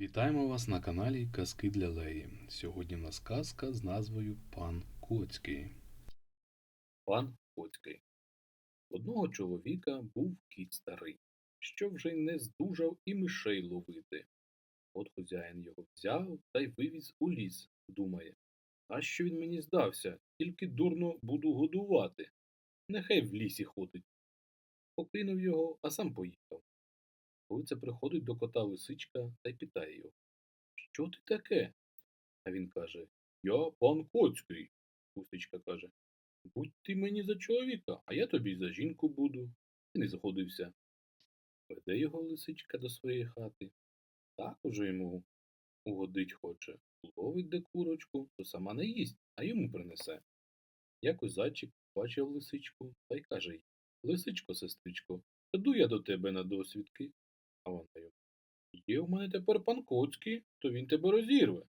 Вітаємо вас на каналі Казки для Леї. Сьогодні в нас казка з назвою Пан Коцький. Пан Коцький. Одного чоловіка був кіт старий, що вже й не здужав і мишей ловити. От хазяїн його взяв та й вивіз у ліс, думає, а що він мені здався, тільки дурно буду годувати. Нехай в лісі ходить. Покинув його, а сам поїхав. Коли це приходить до кота лисичка та й питає його, що ти таке? А він каже, я пан Коцький. Лисичка каже, Будь ти мені за чоловіка, а я тобі за жінку буду. І не згодився. Веде його лисичка до своєї хати. Так уже йому угодить хоче. Ловить де курочку, то сама не їсть, а йому принесе. Якось зайчик бачив лисичку та й каже їй Лисичко, сестричко, піду я до тебе на досвідки. Йому Є в мене тепер пан Коцький, то він тебе розірве.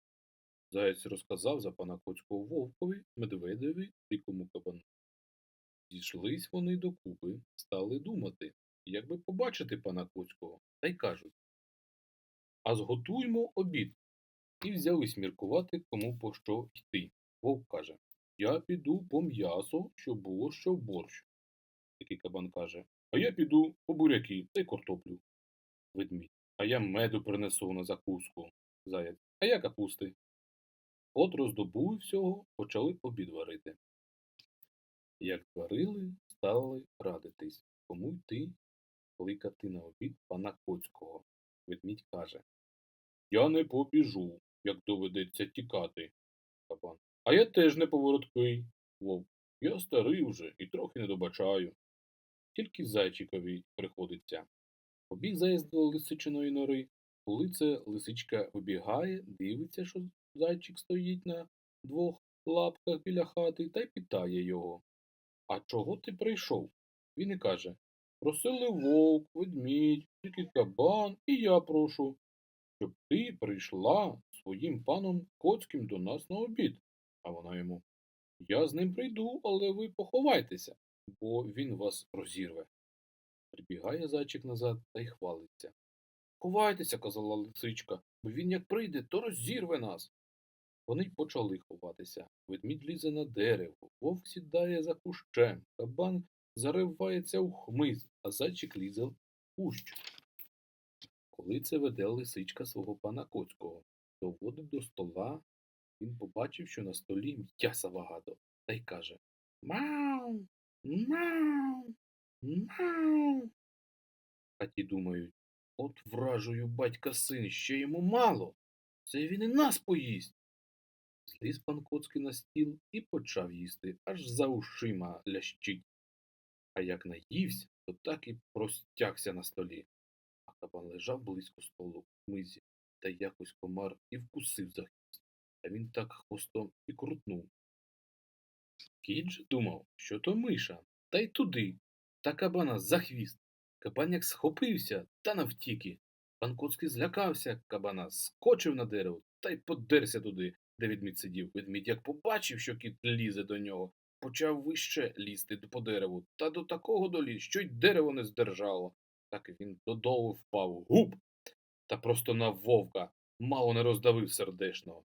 Заєць розказав за пана Коцького вовкові, медведеві, дикому кабану. Зійшлись вони докупи, стали думати, як би побачити пана Коцького, та й кажуть А зготуймо обід. І взялись міркувати, кому по що йти. Вовк каже Я піду по м'ясо, щоб було що борщ. Такий кабан каже А я піду по буряки та й картоплю. Ведмідь. А я меду принесу на закуску. Заяць. А я капусти. От роздобули всього, почали обід варити. Як зварили, стали радитись, кому йти кликати на обід пана Коцького. Ведмідь каже Я не побіжу, як доведеться тікати. Кабан. А я теж не повороткий. Вовк. Я старий вже і трохи не добачаю. Тільки зайчикові приходиться. Побіг заїзд до лисичиної нори. Коли це лисичка вибігає, дивиться, що Зайчик стоїть на двох лапках біля хати та й питає його. А чого ти прийшов? Він і каже Просили вовк, ведмідь, тільки кабан, і я прошу, щоб ти прийшла своїм паном Коцьким до нас на обід. А вона йому Я з ним прийду, але ви поховайтеся, бо він вас розірве. Прибігає зайчик назад та й хвалиться. Ховайтеся, казала лисичка, бо він як прийде, то розірве нас. Вони й почали ховатися. Ведмідь лізе на дерево, вовк сідає за кущем, кабан заривається у хмиз, а зайчик лізе в кущ. Коли це веде лисичка свого пана Коцького, доводить до стола, він побачив, що на столі м'яса багато, та й каже Мау, мау, мау. А ті думають, от вражую батька син, ще йому мало. Це він і нас поїсть. Зліз пан Коцький на стіл і почав їсти, аж за ушима лящить. А як наївся, то так і простягся на столі. А кабан лежав близько столу в мизі, та якось комар і вкусив за хвіст. А він так хвостом і крутнув. Кіт же думав, що то миша, та й туди, та кабана за хвіст. Кабан як схопився та навтіки. Пан Коцький злякався кабана, скочив на дерево та й подерся туди, де ведмідь сидів. Ведмідь як побачив, що кіт лізе до нього, почав вище лізти по дереву, та до такого доліз, що й дерево не здержало. Так він додолу впав гуп та просто на вовка, мало не роздавив сердешного.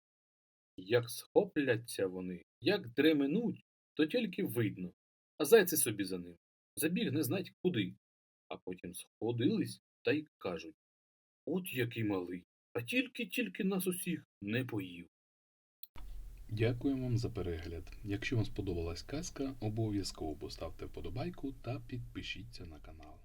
Як схопляться вони, як дременуть, то тільки видно, а зайці собі за ним. Забіг не знать куди. А потім сходились та й кажуть От який малий, а тільки-тільки нас усіх не поїв. Дякуємо вам за перегляд. Якщо вам сподобалась казка, обов'язково поставте вподобайку та підпишіться на канал.